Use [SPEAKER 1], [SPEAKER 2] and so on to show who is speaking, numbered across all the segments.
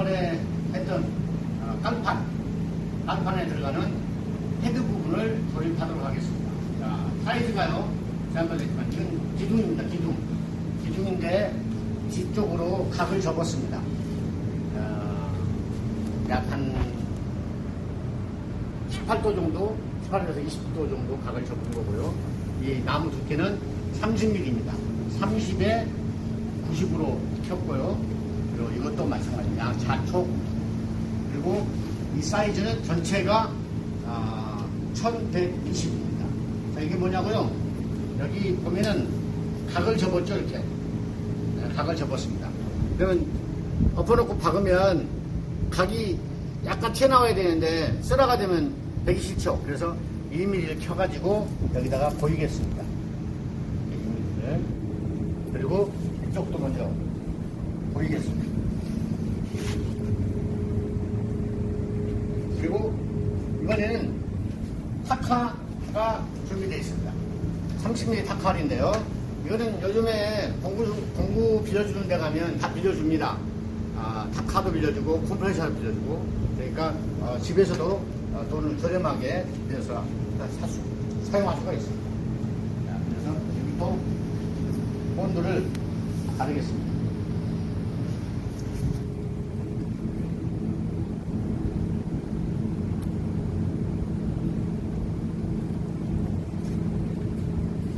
[SPEAKER 1] 지난번에 했던 어, 깡판, 깡판에 들어가는 헤드 부분을 조립하도록 하겠습니다. 자, 사이즈가요, 지난번에 했지만 이건 기둥입니다, 기둥. 기둥인데 뒤쪽으로 각을 접었습니다. 어, 약한 18도 정도, 18에서 20도 정도 각을 접은 거고요. 이 나무 두께는 30mm입니다. 30에 90으로 켰고요. 그리고 이것도 마찬가지입니다. 양 좌촉. 그리고 이 사이즈는 전체가 아, 1120입니다. 자, 이게 뭐냐고요? 여기 보면은 각을 접었죠, 이렇게. 네, 각을 접었습니다. 그러면 엎어놓고 박으면 각이 약간 튀어나와야 되는데 쓰라가 되면 되기 싫죠. 그래서 1mm를 켜가지고 여기다가 보이겠습니다. 1mm를. 그리고 이쪽도 먼저 보이겠습니다. 그리고 이번에는 타카가 준비되어 있습니다. 30mm 타카인데요. 이거는 요즘에 공구, 공구 빌려주는 데 가면 다 빌려줍니다. 아, 타카도 빌려주고 컴프레셔도 빌려주고 그러니까 어, 집에서도 어, 돈을 저렴하게 빌려서 사, 수, 사용할 수가 있습니다. 자, 그래서 여기도 본드를 가르겠습니다.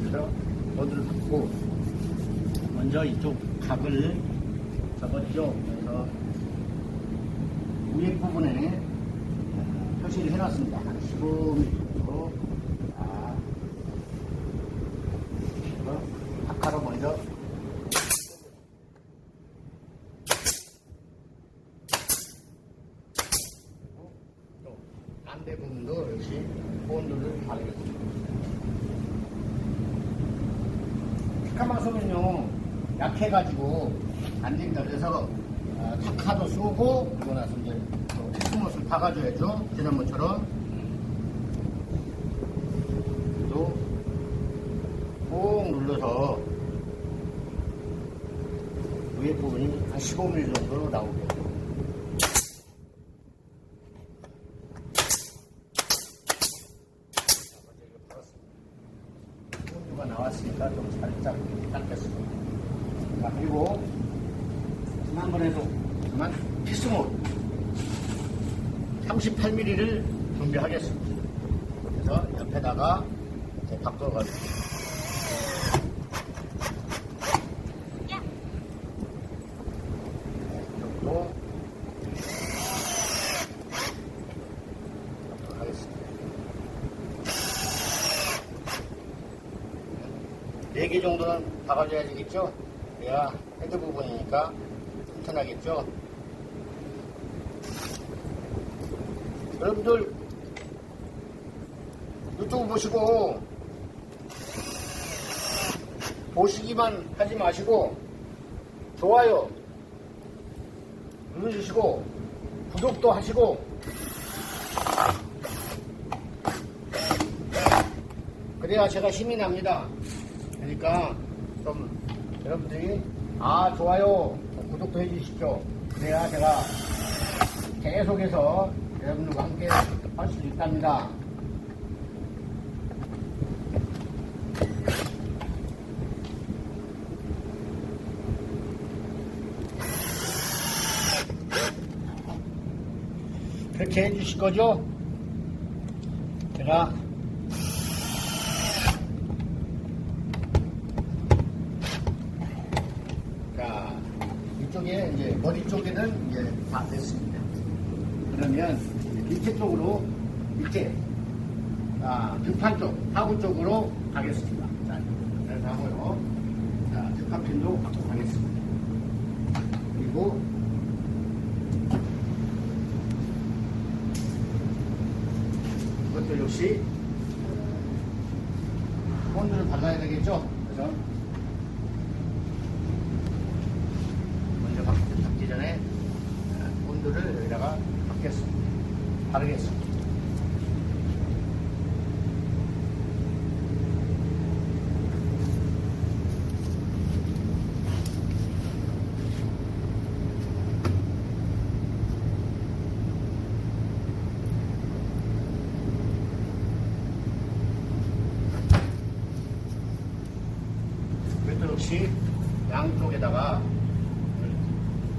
[SPEAKER 1] 그래서 본드를 받고 먼저 이쪽 각을 접었죠. 그래서 위에 부분에 어, 표시를 해놨습니다. 한 15mm 정도. 자, 그래서 각하로 먼저 또 반대 부분도 역시 본드를 바르겠습니다. 피카방송은요 약해가지고 안 됩니다. 그래서 어, 타카도 쏘고 그러고 나서 이제 테스못을 박아줘야죠. 지난번처럼 또 꾹 눌러서 위에 부분이 한 15mm 정도 나오게 본드가 나왔으니까 좀 살짝 닦겠습니다. 자, 그리고 지난번에도 그만 피스몰 38mm를 준비하겠습니다. 그래서 옆에다가 이제 바꿔가지고. 4개 정도는 박아줘야 되겠죠? 그래야 헤드 부분이니까 튼튼하겠죠? 여러분들 유튜브 보시고 보시기만 하지 마시고 좋아요 눌러주시고 구독도 하시고 그래야 제가 힘이 납니다. 그러니까 좀 여러분들이 아 좋아요 구독도 해주십시오. 그래야 제가 계속해서 여러분들과 함께 할 수 있답니다. 그렇게 해주실 거죠? 제가 자, 이쪽에 이제 머리 쪽에는 이제 다 됐습니다. 그러면 밑에 쪽으로 밑에 아, 등판 쪽, 하부 쪽으로 가겠습니다. 자, 그래서 하고요. 자, 등판핀도 갖고 가겠습니다. 그리고 이것도 역시 본드를 발라야 되겠죠? 그래서 먼저 박- 박기 전에 본드를 여기다가 박겠습니다. 바르겠습니다. 양쪽에다가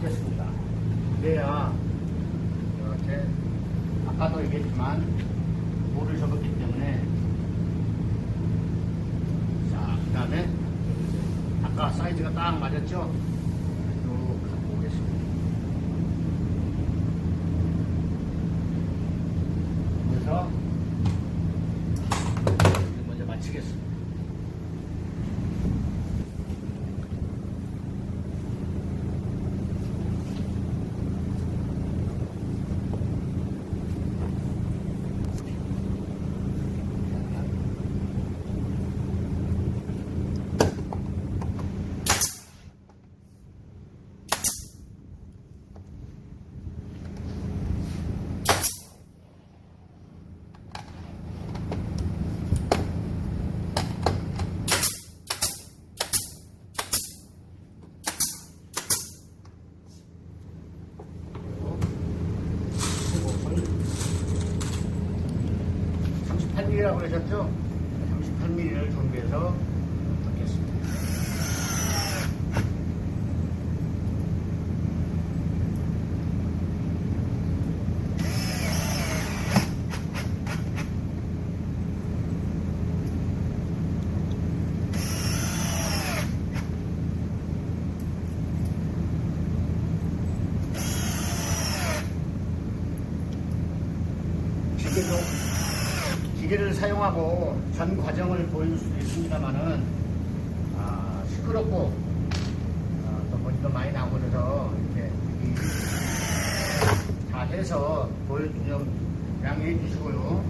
[SPEAKER 1] 겠습니다 그래야 이렇게 아까도 얘기했지만 물을 접었기 때문에 자, 그 다음에 아까 사이즈가 딱 맞았죠? 쭉 갖고 오겠습니다. 그래서 먼저 마치겠습니다. 수복을 38mm라고 그러셨죠? 38mm를 준비해서 넣겠습니다. 기계도 기계를 사용하고 전 과정을 보여줄 수도 있습니다만은 아, 시끄럽고 아, 또 먼지도 많이 나고 그래서 이렇게 이- 다 해서 보여주면 양해해 주시고요.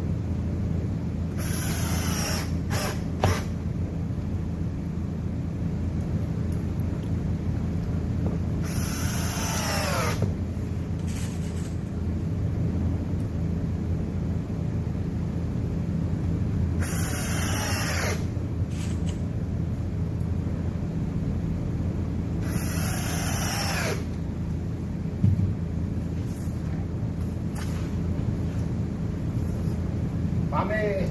[SPEAKER 1] 마음에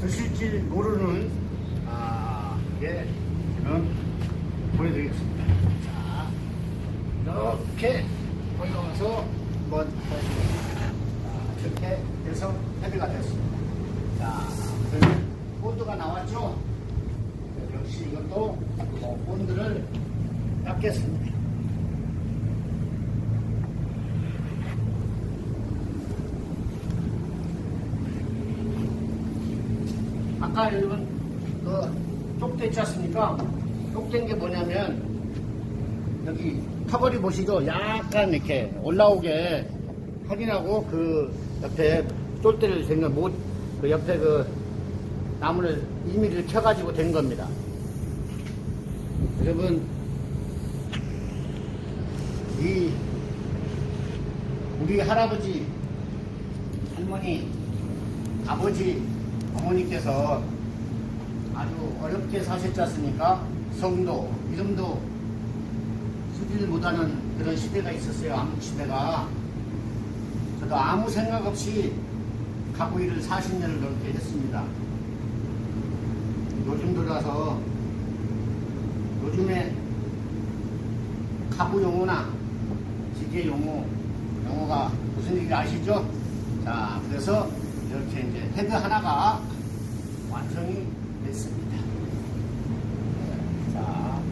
[SPEAKER 1] 드실지 모르는 아, 게 지금 보여드리겠습니다. 자, 이렇게 올라와서 한번 보여드리겠습니다. 자, 이렇게 해서 헤드가 됐습니다. 자, 그러면 본드가 나왔죠? 네, 역시 이것도 뭐 본드를 닦겠습니다. 아까 여러분 그 쪽대 있지 않습니까? 쪽대인 게 뭐냐면 여기 터거리 보시죠? 약간 이렇게 올라오게 확인하고 그 옆에 쫄대를 생긴 못 그 옆에 그 나무를 2mm를 켜가지고 된 겁니다. 여러분 이 우리 할아버지 할머니 아버지 어머니께서 아주 어렵게 사셨지 않습니까? 성도, 이름도 쓰지를 못하는 그런 시대가 있었어요. 암흑 시대가. 저도 아무 생각 없이 가구 일을 40년을 넘게 했습니다. 요즘 들어서 요즘에 가구 용어나 기계 용어, 용어가 무슨 얘기 아시죠? 자, 그래서 이렇게 이제 헤드 하나가 완성이 됐습니다. 자,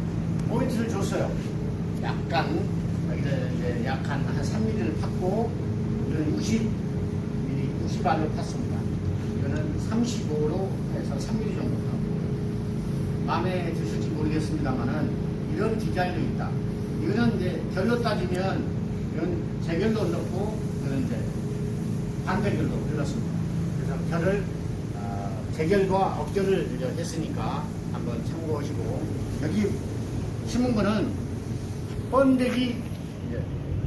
[SPEAKER 1] 포인트를 줬어요. 약간, 이제 약한 한 3mm를 팠고, 이건 60mm, 60알로 팠습니다. 이거는 35로 해서 3mm 정도 팠고, 마음에 드실지 모르겠습니다만은, 이런 디자인도 있다. 이거는 이제 결로 따지면, 이건 재결도 넣고, 이거는 이제 반대결로 흘렀습니다. 결을 어, 재결과 억결을 했으니까 한번 참고하시고 여기 심은 거는 번데기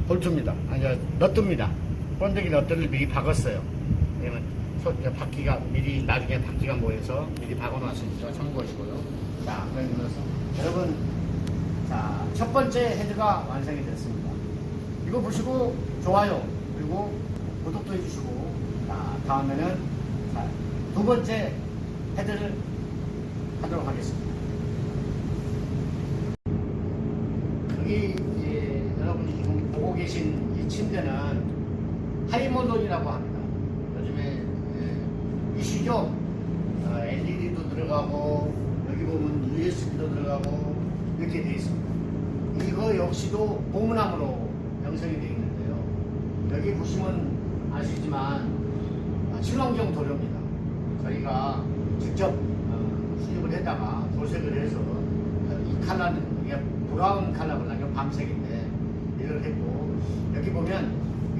[SPEAKER 1] 볼트입니다. 아니 저 너트입니다. 번데기 너트를 미리 박았어요. 왜냐면 바퀴가 미리 나중에 바퀴가 모여서 미리 박아놨으니까 참고하시고요. 자, 그래서 여러분 자, 첫 번째 헤드가 완성이 됐습니다. 이거 보시고 좋아요 그리고 구독도 해주시고 자, 다음에는 자, 두 번째 헤드를 하도록 하겠습니다. 여기 여러분이 지금 보고 계신 이 침대는 하이모돈이라고 합니다. 요즘에 예, 이시죠? 어, LED도 들어가고 여기 보면 USB도 들어가고 이렇게 되어 있습니다. 이거 역시도 고문함으로 형성이 되어 있는데요. 여기 보시면 아시지만 아, 친환경 도료입니다. 저희가 직접 어, 수입을 해다가 도색을 해서 어, 이 컬러는 이게 브라운 컬러가 나요 밤색인데 이걸 했고 여기 보면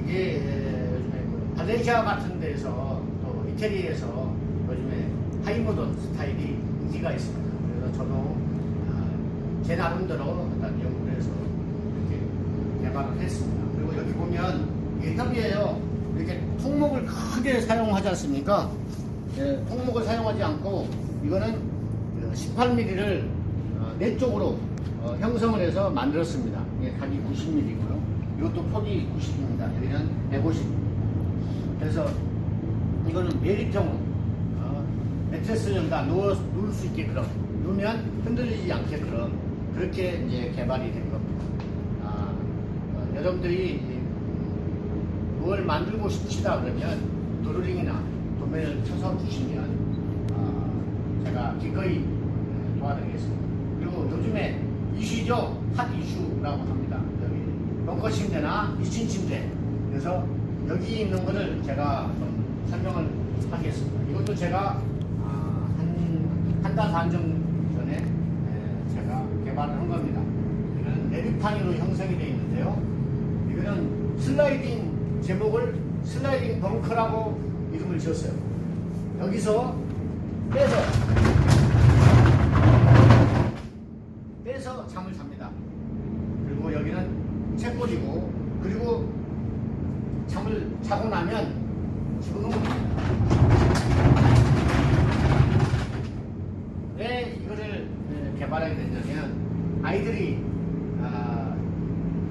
[SPEAKER 1] 이게 에, 요즘에 그 발렌시아 같은 데서 또 이태리에서 요즘에 하이모던 스타일이 인기가 있습니다. 그래서 저도 아, 제 나름대로 어떤 연구를 해서 이렇게 개발을 했습니다. 그리고 여기 보면 이게 협이에요. 이렇게 통목을 크게 사용하지 않습니까? 예, 통목을 사용하지 않고 이거는 18mm를 내 쪽으로 어, 형성을 해서 만들었습니다. 이게 각이 90mm고요. 이것도 폭이 90입니다. 여기는 150. 그래서 이거는 메리평으로 어, 매트리스를 여기다 누워, 누울 수 있게끔 누우면 흔들리지 않게끔 그렇게 이제 개발이 된 겁니다. 아, 어, 여러분들이 뭘 만들고 싶으시다 그러면 도르링이나 도면을 쳐서 주시면 아, 제가 기꺼이 예, 도와드리겠습니다. 그리고 요즘에 이슈죠 핫 이슈라고 합니다. 여기 벙커 침대나 2층 침대. 그래서 여기 있는 거를 제가 좀 설명을 하겠습니다. 이것도 제가 아, 한 한 달 반 정도 전에 예, 제가 개발을 한 겁니다. 이거는 내리판으로 형성이 되어 있는데요. 이거는 슬라이딩 제목을 슬라이딩 벙커라고 이름을 지었어요. 여기서 빼서 빼서 잠을 잡니다. 그리고 여기는 책꽂이고 그리고 잠을 자고 나면 지금 왜 이거를 에, 개발하게 됐냐면 아이들이 아,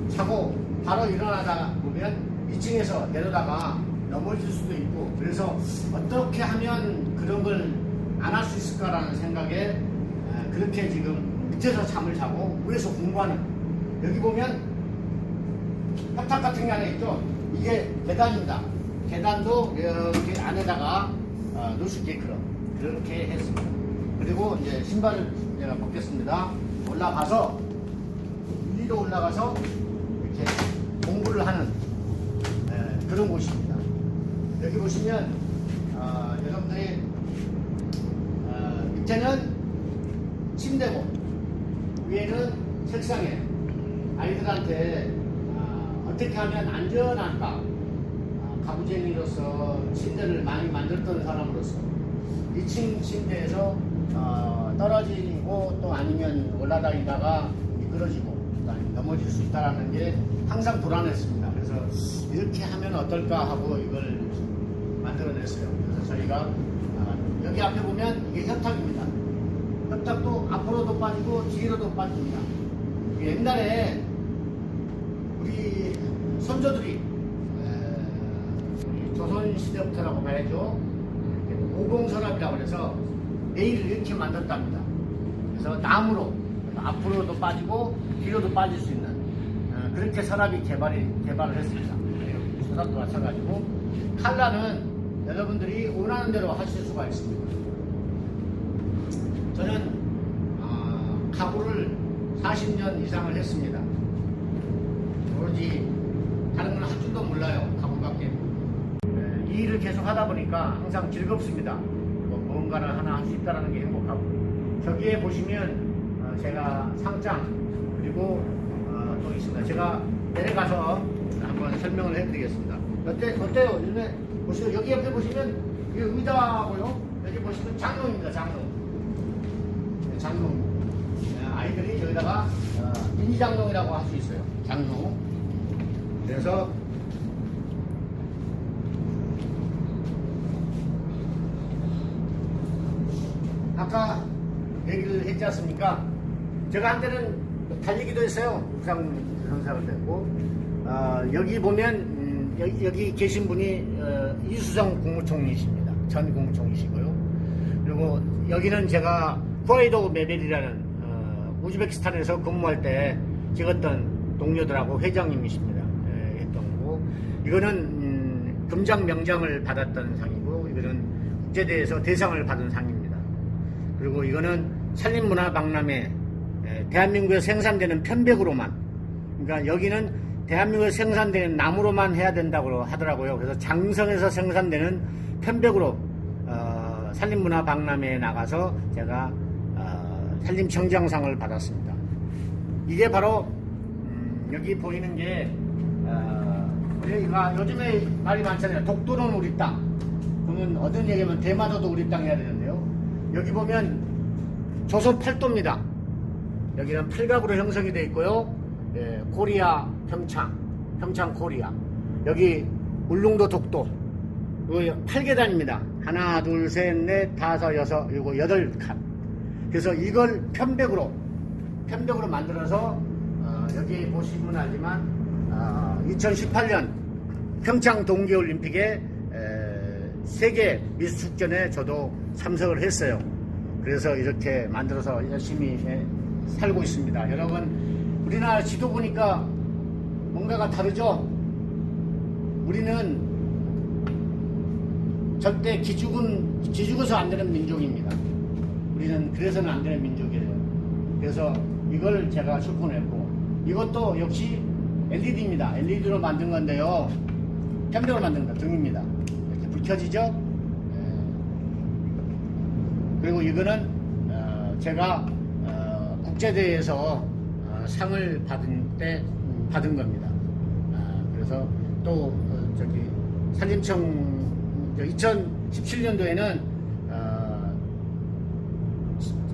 [SPEAKER 1] 자고 바로 일어나다 보면 2층에서 내려다가 넘어질 수도 있고 그래서 어떻게 하면 그런 걸 안 할 수 있을까라는 생각에 에, 그렇게 지금 밑에서 잠을 자고 위에서 공부하는 여기 보면 협탁 같은 게 하나 있죠? 이게 계단입니다. 계단도 이렇게 안에다가 어, 넣을 수 있게끔 그렇게 했습니다. 그리고 이제 신발을 제가 벗겠습니다. 올라가서 위로 올라가서 이렇게 공부를 하는 에, 그런 곳입니다. 여기 보시면 어, 여러분들이 어, 밑에는 침대고 위에는 책상에 아이들한테 어, 어떻게 하면 안전할까 어, 가부쟁이로서 침대를 많이 만들었던 사람으로서 2층 침대에서 어, 떨어지고 또 아니면 올라다니다가 미끄러지고 넘어질 수 있다는 게 항상 불안했습니다. 그래서 이렇게 하면 어떨까 하고 이걸 만들어냈어요. 그래서 저희가 아, 여기 앞에 보면 이게 협탁입니다. 협탁도 앞으로도 빠지고 뒤로도 빠집니다. 옛날에 우리 선조들이 조선시대부터라고 봐야죠. 오공선압이라고 해서 내일을 이렇게 만들었답니다. 그래서 나무로 앞으로도 빠지고 뒤로도 빠질 수 있는 어, 그렇게 서랍이 개발이 개발을 했습니다. 서랍도 마찬가지고 칼라는 여러분들이 원하는 대로 하실 수가 있습니다. 저는 어, 가구를 40년 이상을 했습니다. 오로지 다른 건 할 줄도 몰라요. 가구밖에. 네, 이 일을 계속 하다 보니까 항상 즐겁습니다. 그리고 뭔가를 하나 할 수 있다는 게 행복하고. 저기에 보시면 어, 제가 상장 그리고 어, 또 있습니다. 제가 내려가서 한번 설명을 해드리겠습니다. 어때, 어때요? 요즘에 보시면 여기 옆에 보시면 이게 의자고요. 여기 보시면 장롱입니다. 장롱. 네, 장롱. 네, 아이들이 여기다가 어, 미니 장롱이라고 할 수 있어요. 장롱. 그래서 아까 얘기를 했지 않습니까? 제가 한때는 달리기도 했어요. 부상 선사를 됐고 어, 여기 보면 음, 여기, 여기 계신 분이 어, 이수성 국무총리십니다. 전 국무총리시고요. 그리고 여기는 제가 후아이도 메벨이라는 어, 우즈베키스탄에서 근무할 때 찍었던 동료들하고 회장님이십니다. 예, 이거는 음, 금장 명장을 받았던 상이고 이거는 국제대회에서 대상을 받은 상입니다. 그리고 이거는 산림문화 박람회 에, 대한민국에 생산되는 편백으로만 그러니까 여기는 대한민국에 생산되는 나무로만 해야 된다고 하더라고요. 그래서 장성에서 생산되는 편백으로 어, 산림문화 박람회에 나가서 제가 어, 산림청장상을 받았습니다. 이게 바로 음, 여기 보이는 게 어, 우리가 요즘에 말이 많잖아요. 독도는 우리 땅. 그러면 어떤 얘기하면 대마도도 우리 땅 해야 되는데요. 여기 보면 조선 팔도입니다. 여기는 팔각으로 형성이 되어 있고요. 예, 코리아 평창, 평창 코리아. 여기 울릉도 독도. 이거 8계단입니다. 하나, 둘, 셋, 넷, 다섯, 여섯, 일곱, 여덟 칸. 그래서 이걸 편백으로, 편백으로 만들어서, 어, 여기 보시면 알지만, 어, 2018년 평창 동계올림픽에 에, 세계 미술축전에 저도 참석을 했어요. 그래서 이렇게 만들어서 열심히 에, 살고 있습니다. 여러분, 우리나라 지도 보니까 뭔가가 다르죠? 우리는 절대 기죽은, 기죽어서 안 되는 민족입니다. 우리는 그래서는 안 되는 민족이에요. 그래서 이걸 제가 출품했고, 이것도 역시 LED입니다. LED로 만든 건데요. 편백으로 만든 거 등입니다. 이렇게 불 켜지죠? 예. 그리고 이거는 어, 제가 어, 국제대회에서 어, 상을 받은 때 음, 받은 겁니다. 아, 그래서 또 어, 저기 산림청 2017년도에는 어,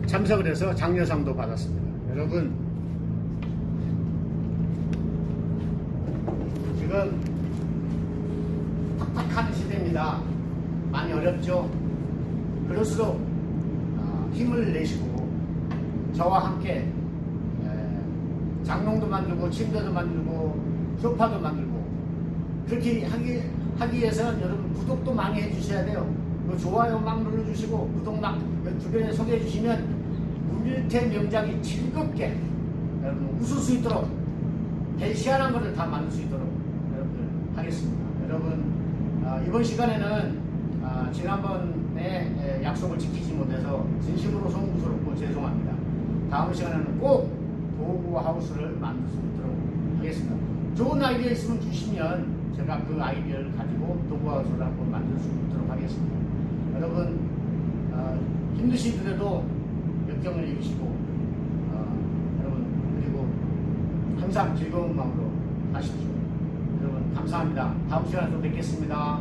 [SPEAKER 1] 참석을 해서 장려상도 받았습니다. 여러분 지금 팍팍한 시대입니다. 많이 어렵죠? 그럴수록 어, 힘을 내시고 저와 함께 에, 장롱도 만들고 침대도 만들고 소파도 만들고 그렇게 하기, 하기 위해서는 여러분 구독도 많이 해주셔야 돼요. 그 좋아요 막 눌러주시고 구독 막 주변에 소개해 주시면 문일태 명장이 즐겁게 여러분 웃을 수 있도록 희한한 것을 다 만들 수 있도록 여러분들 하겠습니다. 여러분 어, 이번 시간에는 어, 지난번에 에, 약속을 지키지 못해서 진심으로 송구스럽고 죄송합니다. 다음 시간에는 꼭 도구 하우스를 만들 수 있도록 하겠습니다. 좋은 아이디어 있으면 주시면 제가 그 아이디어를 가지고 도구 하우스를 한번 만들 수 있도록 하겠습니다. 여러분 어, 힘드시더라도 역경을 이기시고 어, 여러분 그리고 항상 즐거운 마음으로 하십시오. 여러분 감사합니다. 다음 시간에 또 뵙겠습니다.